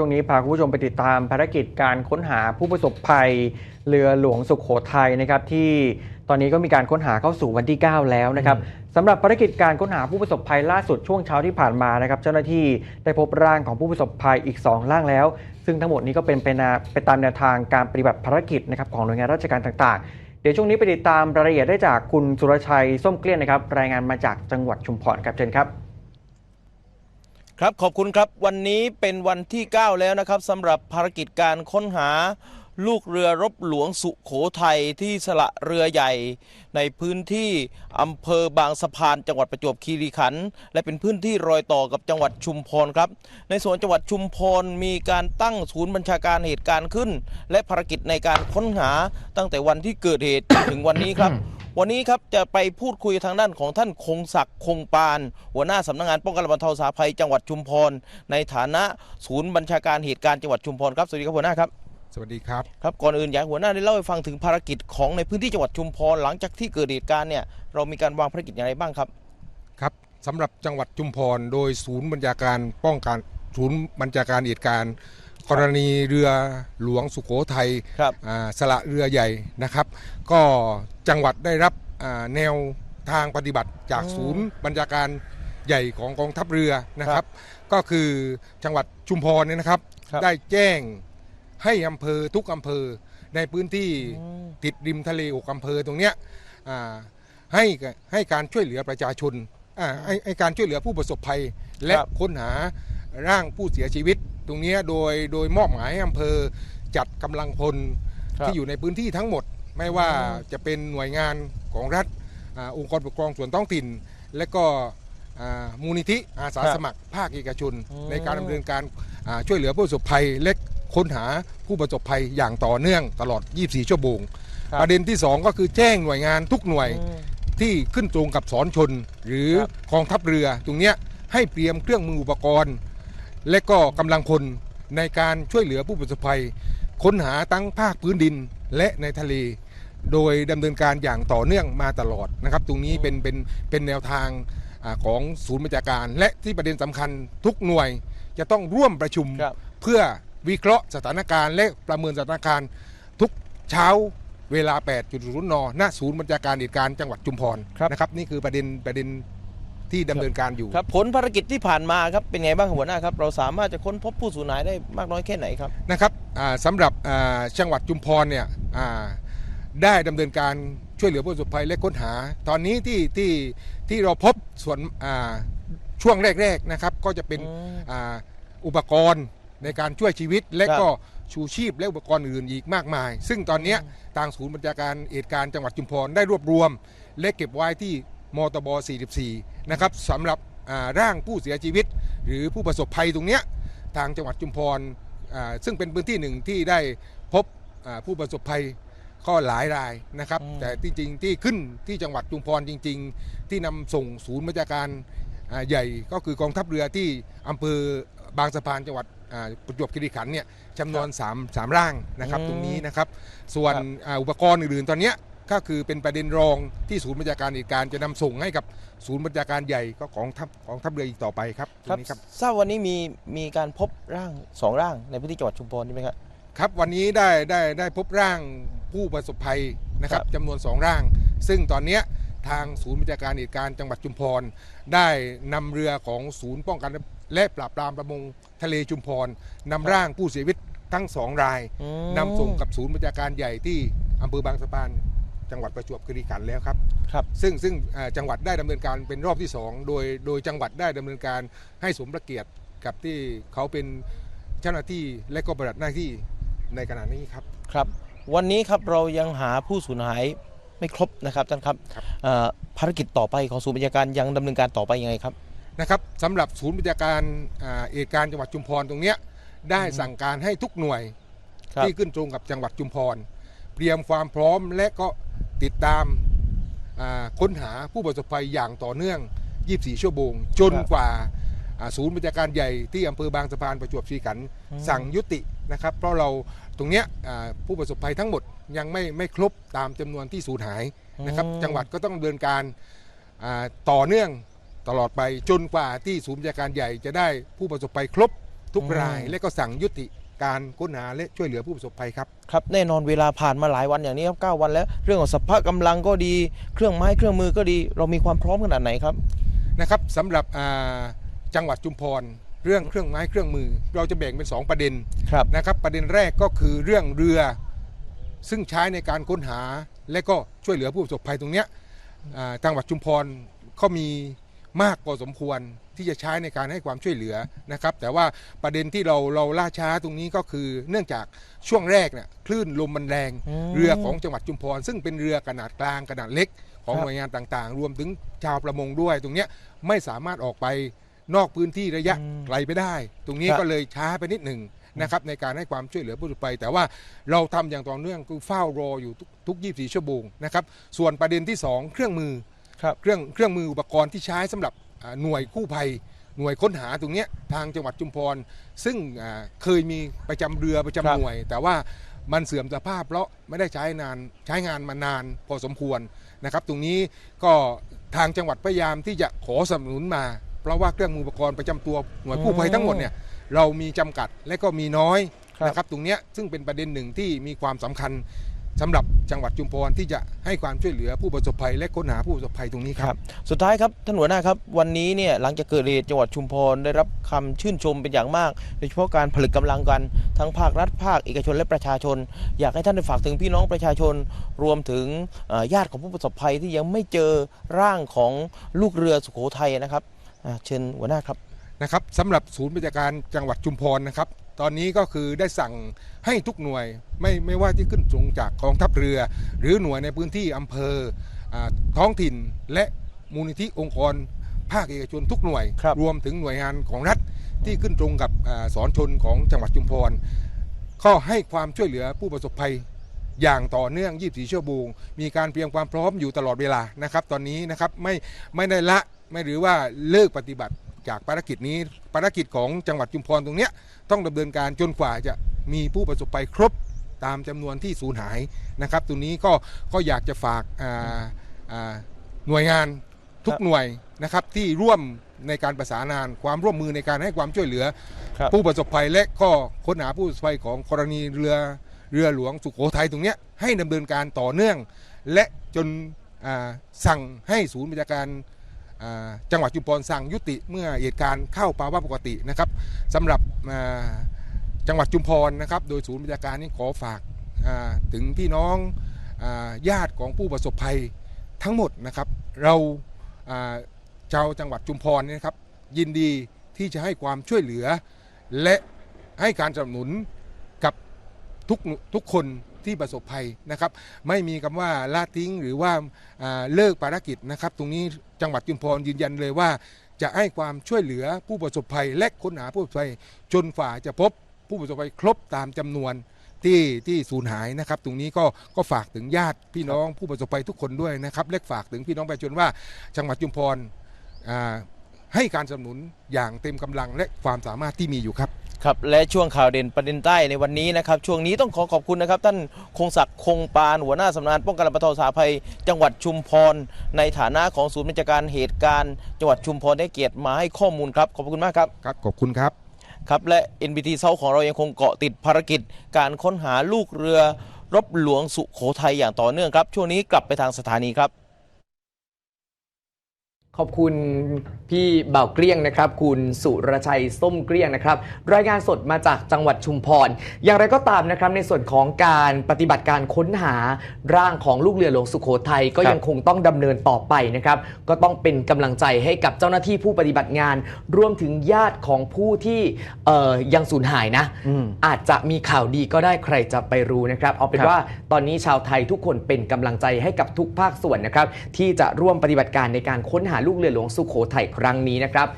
ช่วงนี้พาคุณผู้ชมไปติดตามภารกิจการค้นหาผู้ประสบภัย เรือหลวงสุขโขทัยนะครับที่ตอนนี้ก็มีการค้นหาเข้าสู่วันที่ 9 แล้วนะครับสำหรับภารกิจการค้นหาผู้ประสบภัยล่าสุดช่วงเช้าที่ผ่านมานะครับเจ้าหน้าที่ได้พบร่างของผู้ประสบภัยอีก 2 ร่างแล้ว ซึ่งทั้งหมดนี้ก็เป็นไปนาไปตามแนวทางการปฏิบัติภารกิจนะครับของหน่วยงานราชการต่างๆ เดี๋ยวช่วงนี้ไปติดตามรายละเอียดได้จากคุณสุรชัยส้มเกลี้ยนนะครับรายงานมาจากจังหวัดชุมพรครับเชิญครับ ครับขอบคุณครับวันนี้เป็นวันที่ 9 แล้วนะครับสำหรับภารกิจการค้นหาลูกเรือรบหลวงสุขโขทัยที่สละเรือใหญ่ ในพื้นที่อำเภอบางสะพาน จังหวัดประจวบคีรีขันธ์และเป็นพื้นที่รอยต่อกับจังหวัดชุมพรครับ ในส่วนจังหวัดชุมพรมีการตั้งศูนย์บัญชาการเหตุการณ์ขึ้น และภารกิจในการค้นหาตั้งแต่วันที่เกิดเหตุจนถึงวันนี้ครับ วันนี้ครับจะไปพูดคุยทางด้านของท่านคงศักดิ์คงปาน หัวหน้าสำนักงานป้องกันและบรรเทาสาภัยจังหวัดชุมพร ในฐานะศูนย์บัญชาการเหตุการณ์จังหวัดชุมพรครับสวัสดีครับหัวหน้าครับสวัสดีครับครับก่อนอื่นอยากให้หัวหน้าได้เล่าให้ฟังถึงภารกิจของในพื้นที่จังหวัดชุมพรหลังจากที่เกิดเหตุการณ์เนี่ยเรามีการวางภารกิจอย่างไรบ้างครับครับสำหรับจังหวัดจุมพร โดยศูนย์บัญชาการป้องกันศูนย์บัญชาการเหตุการณ์ กรณีเรือหลวงสุโขทัยครับอ่าสละเรือใหญ่นะครับ ก็จังหวัดได้รับอ่าแนวทางปฏิบัติจากอืมศูนย์บัญชาการใหญ่ของกองทัพเรือนะครับ ก็คือจังหวัดชุมพรเนี่ยนะครับครับได้แจ้งให้อำเภอทุกอำเภอในพื้นที่อืมติดริมทะเลอกอำเภอตรงเนี้ยอ่าให้ให้การช่วยเหลือประชาชนอ่าให้ให้การช่วยเหลือผู้ประสบภัย และครับค้นหาร่างผู้เสียชีวิต ตรงเนี้ยโดยโดยมอบหมายให้อำเภอจัดกำลังพลครับที่อยู่ในพื้นที่ทั้งหมด ไม่ว่าอืมจะเป็นหน่วยงานของรัฐอาองค์กรปกครองส่วนท้องถิ่น และก็อ่ามูลนิธิอาสาสมัครภาคเอกชนอืมในการดำเนินการอ่าช่วยเหลือผู้ประสบภัยและค้นหาผู้ประสบภัยอย่างต่อเนื่องตลอด 24 ชั่วโมงครับประเด็นที่ 2 ก็คือแจ้งหน่วยงานทุกหน่วยอืมที่ขึ้นตรงกับสอนชน หรือครับกองทัพเรือตรงเนี้ยให้เตรียมเครื่องมืออุปกรณ์ และก็กำลังพลในการช่วยเหลือผู้ประสบภัย ค้นหาทั้งภาคพื้นดินและในทะเล โดยดำเนินการอย่างต่อเนื่องมาตลอดนะครับ ตรงนี้เป็นเป็นเป็นแนวทางอาของศูนย์บัญชาการ และที่ประเด็นสำคัญทุกหน่วยจะต้องร่วมประชุม ครับ เพื่อวิเคราะห์สถานการณ์และประเมินสถานการณ์ ทุกเช้าเวลา 8.0นณศูนย์บัญชาการเหตุการณ์จังหวัดจุมพรครับ นะครับนี่คือประเด็นประเด็น ที่ดำเนินการอยู่ครับผลภารกิจที่ผ่านมาครับเป็นไงบ้างครับหัวหน้าครับเราสามารถจะค้นพบผู้สูญหายได้มากน้อยแค่ไหนครับนะครับอ่าสำหรับอ่าจังหวัดจุมพรเนี่ยอ่าได้ดำเนินการช่วยเหลือผู้ประสบภัยและค้นหา ตอนนี้ที่ที่ที่เราพบส่วนอ่าช่วงแรกๆนะครับก็จะเป็นอืมอ่าอุปกรณ์ในการช่วยชีวิตและครับก็ชูชีพและอุปกรณ์อื่นอีกมากมาย ซึ่งตอนเนี้ยทางศูนย์บัญชาการเหตุการณ์จังหวัดจุมพรได้รวบรวม และเก็บไว้ที่ มตบ 44 นะครับสำหรับอ่าร่างผู้เสียชีวิต หรือผู้ประสบภัยตรงเนี้ยทางจังหวัดจุมพรอ่าซึ่งเป็นพื้นที่หนึ่งที่ได้พบอ่าผู้ประสบภัยก็หลายรายนะครับอืมแต่ที่จริงที่ขึ้นที่จังหวัดจุมพรจริง ๆ ที่นำส่งศูนย์บัญชาการอ่าใหญ่ก็คือกองทัพเรือที่อำเภอบางสะพานจังหวัดอ่าประจวบคีรีขันธ์เนี่ยจำนวน3 3ร่างนะครับอืมตรงนี้นะครับ ส่วนครับอ่าอุปกรณ์อื่นๆตอนเนี้ย ก็คือเป็นประเด็นรองที่ศูนย์บัญชาการเหตุการณ์จะนำส่งให้กับศูนย์บัญชาการใหญ่ก็ของทัพของทัพเรืออีกต่อไปครับตรครับงนี้ครับทราบวันนี้มีมีการพบร่างสองร่างในพื้นที่จังหวัดชุมพรใช่ไหมครับครับวันนี้ได้ได้ได้พบร่างผู้ประสบภัยนะครับครับจำนวนสองร่าง ซึ่งตอนเนี้ยทางศูนย์บัญชาการเหตุการณ์จังหวัดชุมพร ได้นำเรือของศูนย์ป้องกันและปราบปรามประมงทะเลชุมพรนำร่างผู้เสียชีวิตทั้งสองรายอืมนำส่งกับศูนย์บัญชาการใหญ่ที่อำเภอบางสะพาน จังหวัดประจวบคีรีขันธ์แล้วครับ ครับ ซึ่งซึ่งเอ่อจังหวัดได้ดำเนินการเป็นรอบที่ 2 โดยโดยจังหวัดได้ดำเนินการให้สมพระเกียรติกับที่เขาเป็นเจ้าหน้าที่และก็ปฏิบัติหน้าที่ในขณะนี้ครับ ครับ วันนี้ครับเรายังหาผู้สูญหายไม่ครบนะครับท่านครับครับ เอ่อภารกิจต่อไปของศูนย์บัญชาการยังดำเนินการต่อไปยังไงครับ นะครับสำหรับศูนย์บัญชาการอ่าเหตุการณ์จังหวัดชุมพรตรงเนี้ยได้สั่งการให้ทุกหน่วยครับ ที่ขึ้นตรงกับจังหวัดชุมพร เตรียมความพร้อมและก็ ติดตามอ่าค้นหาผู้ประสบภัยอย่างต่อเนื่อง 24 ชั่วโมง จนครับกว่าอ่าศูนย์บัญชาการใหญ่ที่อำเภอบางสะพานประจวบชีขันธ์อืมสั่งยุตินะครับ เพราะเราตรงเนี้ยอ่าผู้ประสบภัยทั้งหมดยังไม่ไม่ครบตามจำนวนที่สูญหายนะครับ จังหวัดก็ต้องดำเนินการอ่าต่อเนื่องตลอดไปจนกว่าที่ศูนย์บัญชาการใหญ่จะได้ผู้ประสบภัยครบทุกอืมรายและก็สั่งยุติ การค้นหาและช่วยเหลือผู้ประสบภัยครับครับแน่นอนเวลาผ่านมาหลายวันอย่างนี้ครับ9วันแล้ว เรื่องของสภาพกำลังก็ดี เครื่องไม้เครื่องมือก็ดี เรามีความพร้อมขนาดไหนครับนะครับสำหรับอ่าจังหวัดจุมพรเรื่องเครื่องไม้เครื่องมือ เราจะแบ่งเป็น 2 ประเด็นครับนะครับประเด็นแรกก็คือเรื่องเรือ ซึ่งใช้ในการค้นหาและก็ช่วยเหลือผู้ประสบภัยตรงเนี้ยอ่าจังหวัดจุมพรเขามี มากพอสมควรที่จะใช้ในการให้ความช่วยเหลือนะครับ แต่ว่าประเด็นที่เราเราล่าช้าตรงนี้ก็คือ เนื่องจากช่วงแรกเนี่ยคลื่นลมมันแรงอืมเรือของจังหวัดจุมพร ซึ่งเป็นเรือขนาดกลางขนาดเล็ก ของครับหน่วยงานต่างๆ รวมถึงชาวประมงด้วย ตรงเนี้ยไม่สามารถออกไปนอกพื้นที่ระยะอืมไกลไปได้ ตรงนี้ครับก็เลยช้าไปนิดหนึ่งนะครับในการให้ความช่วยเหลือผู้ประสบภัยแต่ว่าเราทำอย่างต่อเนื่องคือเฝ้ารออยู่ทุกทุก 24 ชั่วโมงนะครับส่วนประเด็นที่ 2 เครื่องมือ ครับเครื่องเครื่องมืออุปกรณ์ที่ใช้สำหรับอ่าหน่วยกู้ภัย หน่วยค้นหาตรงเนี้ยทางจังหวัดจุมพร ซึ่งอ่าเคยมีประจำเรือประจำครับ หน่วย แต่ว่ามันเสื่อมสภาพเพราะไม่ได้ใช้นานใช้งานมานานพอสมควรนะครับ ตรงนี้ก็ทางจังหวัดพยายามที่จะขอสนับสนุนมา เพราะว่าเครื่องมืออุปกรณ์ประจำตัวหน่วยกู้ภัยทั้งหมดเนี่ยเรามีจำกัดและก็มีน้อยครับนะครับตรงเนี้ยซึ่งเป็นประเด็นหนึ่งที่มีความสำคัญ สำหรับจังหวัดจุมพรที่จะให้ความช่วยเหลือผู้ประสบภัยและค้นหาผู้ประสบภัยตรงนี้ครับ สุดท้ายครับท่านหัวหน้าครับ วันนี้เนี่ยหลังจากเกิดเหตุจังหวัดชุมพรได้รับคำชื่นชมเป็นอย่างมาก โดยเฉพาะการผลึกกำลังกัน ทั้งภาครัฐภาคเอกชนและประชาชน อยากให้ท่านได้ฝากถึงพี่น้องประชาชน รวมถึงเอ่อญาติของผู้ประสบภัยที่ยังไม่เจอร่างของลูกเรือสุโขทัยนะครับอ่าเชิญหัวหน้าครับนะครับสำหรับศูนย์บริการจังหวัดชุมพรนะครับ ตอนนี้ก็คือได้สั่งให้ทุกหน่วยไม่ไม่ว่าที่ขึ้นตรงจากกองทัพเรือ หรือหน่วยในพื้นที่อำเภออาท้องถิ่นและมูลนิธิองค์กร ภาคเอกชนทุกหน่วยครับรวมถึงหน่วยงานของรัฐที่ขึ้นตรงกับอาสอนชนของจังหวัดชุมพรก็ให้ความช่วยเหลือผู้ประสบภัยอย่างต่อเนื่อง 24 ชั่วโมง มีการเตรียมความพร้อมอยู่ตลอดเวลานะครับ ตอนนี้นะครับไม่ไม่ได้ละไม่หรือว่าเลิกปฏิบัติ จากภารกิจนี้ภารกิจของจังหวัดชุมพรตรงเนี้ยต้องดำเนินการจนกว่าจะมีผู้ประสบภัยครบตามจำนวนที่สูญหายนะครับตรงนี้ก็ก็อยากจะฝากอ่าอ่าหน่วยงานทุกหน่วยนะครับที่ร่วมในการประสานงานความร่วมมือในการให้ความช่วยเหลือครับผู้ประสบภัยและก็ค้นหาผู้ประสบภัยของกรณีเรือเรือหลวงสุโขทัยตรงเนี้ยให้ดำเนินการต่อเนื่อง และจนอ่าสั่งให้ศูนย์บริการอ่า จังหวัดจุมพรสั่งยุติเมื่อเหตุการณ์เข้าภาวะปกตินะครับสำหรับจังหวัดจุมพรนะครับโดยศูนย์บริการนี้ขอฝากถึงพี่น้องญาติของผู้ประสบภัยทั้งหมดนะครับ เราชาวจังหวัดจุมพรเนี่ยนะครับ ยินดีที่จะให้ความช่วยเหลือ และให้การสนับสนุนกับทุกทุกคน ที่ประสบภัยนะครับไม่มีคำว่าละทิ้งหรือว่าาเลิกภารกิจนะครับตรงนี้จังหวัดจุมพรยืนยันเลยว่า จะให้ความช่วยเหลือผู้ประสบภัยและค้นหาผู้ประสบภัยจนฝ่าจะพบผู้ประสบภัยครบตามจำนวนที่ที่สูญหายนะครับ ตรงนี้ก็ก็ฝากถึงญาติพี่น้องผู้ประสบภัยทุกคนด้วยนะครับและฝากถึงพี่น้องประชาชนว่าจังหวัดจุมพรให้การสนับสนุนอย่างเต็มกำลังและความสามารถที่มีอยู่ครับ ครับและช่วงข่าวเด่นประเด็นใต้ในวันนี้นะครับช่วงนี้ต้องขอขอบคุณนะครับท่านคงศักดิ์คงปานหัวหน้าสำนักงานป้องกันและบรรเทาสาธารณภัย จังหวัดชุมพร ในฐานะของศูนย์บัญชาการเหตุการณ์จังหวัดชุมพรได้เกียรติมาให้ข้อมูลครับขอบคุณมากครับครับขอบคุณครับครับและ NBT เซาของเรายังคงเกาะติดภารกิจ การค้นหาลูกเรือรบหลวงสุโขทัยอย่างต่อเนื่องครับ ช่วงนี้กลับไปทางสถานีครับ ขอบคุณพี่เบ่าวเกลี้ยงนะครับ คุณสุรชัยส้มเกลี้ยงนะครับ รายงานสดมาจากจังหวัดชุมพร อย่างไรก็ตามนะครับ ในส่วนของการปฏิบัติการค้นหาร่างของลูกเรือหลวงสุโขทัยก็ครับยังคงต้องดำเนินต่อไปนะครับ ก็ต้องเป็นกำลังใจให้กับเจ้าหน้าที่ผู้ปฏิบัติงาน รวมถึงญาติของผู้ที่เอ่อยังสูญหายนะ อืม อาจจะมีข่าวดีก็ได้ใครจะไปรู้นะครับ เอาเป็นครับ ว่าตอนนี้ชาวไทยทุกคนเป็นกำลังใจให้กับทุกภาคส่วนนะครับ ที่จะร่วมปฏิบัติการในการค้นหาลูกเรือหลวงสุโขทัยครั้งนี้นะครับ